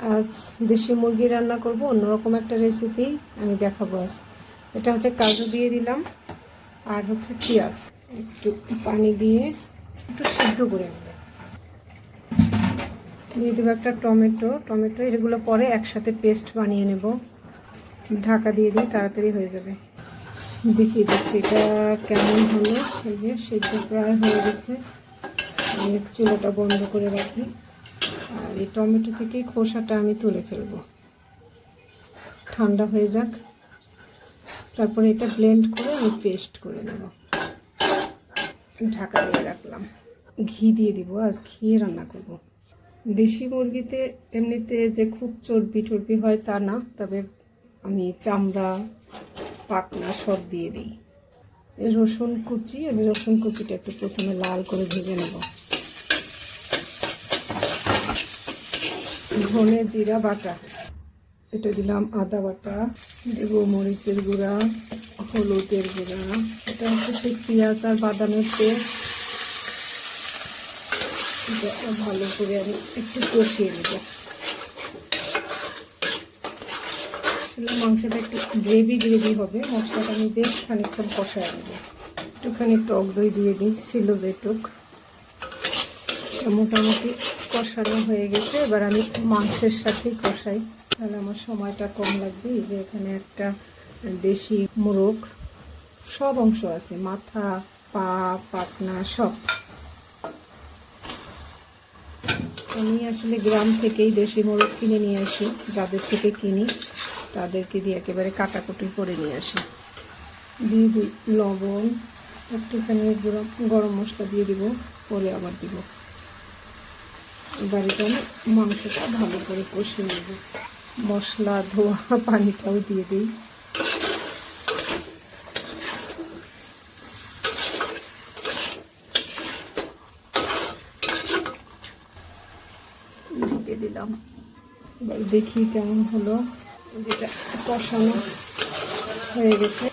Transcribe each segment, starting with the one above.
আজ দেশি মুরগি রান্না করব, অন্যরকম একটা রেসিপি আমি দেখাবো আজ। এটা হচ্ছে কাজু দিয়ে দিলাম, আর হচ্ছে পেঁয়াজ। একটু পানি দিয়ে একটু সিদ্ধ করে নেব। দিয়ে দেবো একটা টমেটো। টমেটো এগুলো পরে একসাথে পেস্ট বানিয়ে নেব। ঢাকা দিয়ে দিই, তাড়াতাড়ি হয়ে যাবে। দেখিয়ে দিচ্ছি এটা কেমন হলো, এই যে সিদ্ধ প্রায় হয়ে গেছে। আমি চুলোটা বন্ধ করে রাখি। আর এই টমেটো থেকে খোসাটা আমি তুলে ফেলব। ঠান্ডা হয়ে যাক। তারপরে এটা ব্লেন্ড করে আমি পেস্ট করে নেব। ঢাকা দিয়ে রাখলাম। ঘি দিয়ে দিব, আজ ঘি রান্না করব। দেশি মুরগিতে এমনিতে যে খুব চর্বি টর্বি হয় তা না, তবে আমি চামড়া, পাকনা সব দিয়ে দিই। রসুন কুচি, আমি রসুন কুচিটা একটু প্রথমে লাল করে ভেজে নেব। ধনে জিরা বাটা। এটা দিলাম আদা বাটা, দেবো মরিচের গুঁড়া, হলুদের গুঁড়া। এটা হচ্ছে সেই পেঁয়াজ আর বাদামের এটা ভালো করে আমি একটু কষিয়ে নেব। মাংসটা একটু গ্রেভি গ্রেভি হবে। মশলাটা আমি বেশ খানিকক্ষণ কষায় নেব। একটুখানি টক দই দিয়ে দিই, ছিল যে টুক মোটামুটি কষানো হয়ে গেছে। এবার আমি মাংসের সাথেই কষাই। তাহলে আমার সময়টা কম লাগবে। যে এখানে একটা দেশি মোরগ, সব অংশ আছে। মাথা, পা, পাটনা, সব। আমি আসলে গ্রাম থেকেই দেশি মোরগ কিনে নিয়ে আসি। যাদের থেকে কিনি, তাদেরকে দিয়ে একেবারে কাটাকুটি করে নিয়ে আসি। দিয়ে দিই লবণ, একটুখানি গরম মশলা দিয়ে দিব, পরে আবার দিব। এবার মাংসটা ভালো করে কষিয়ে নেব। মশলা, ধোয়া, পানিটাও দিয়ে দিই। ঢেকে দিলাম। এবার দেখি কেমন হলো। যেটা কষানো হয়ে গেছে।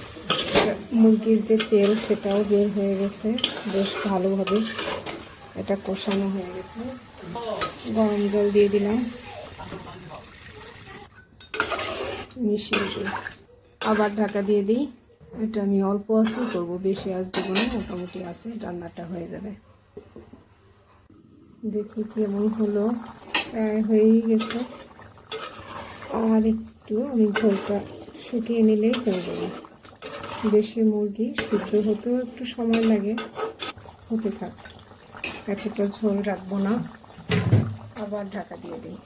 মুরগির যে তেল, সেটাও বের হয়ে গেছে। বেশ ভালোভাবে এটা কষানো হয়ে গেছে। গরম জল দিয়ে দিলাম। মিশিয়ে দিই। আবার ঢাকা দিয়ে দিই। এটা আমি অল্প আছে করব, বেশি আঁচ দেবো না, মোটামুটি আছে রান্নাটা হয়ে যাবে। দেখি কেমন হলো। প্রায় হয়েই গেছে। আর একটু আমি ঝোলটা শুকিয়ে নিলেই হয়ে যাবে। দেশি মুরগি সিদ্ধ হতেও একটু সময় লাগে। হতে থাক। এতটা ঝোল রাখব না আবার ঢাকা দিয়ে দিই।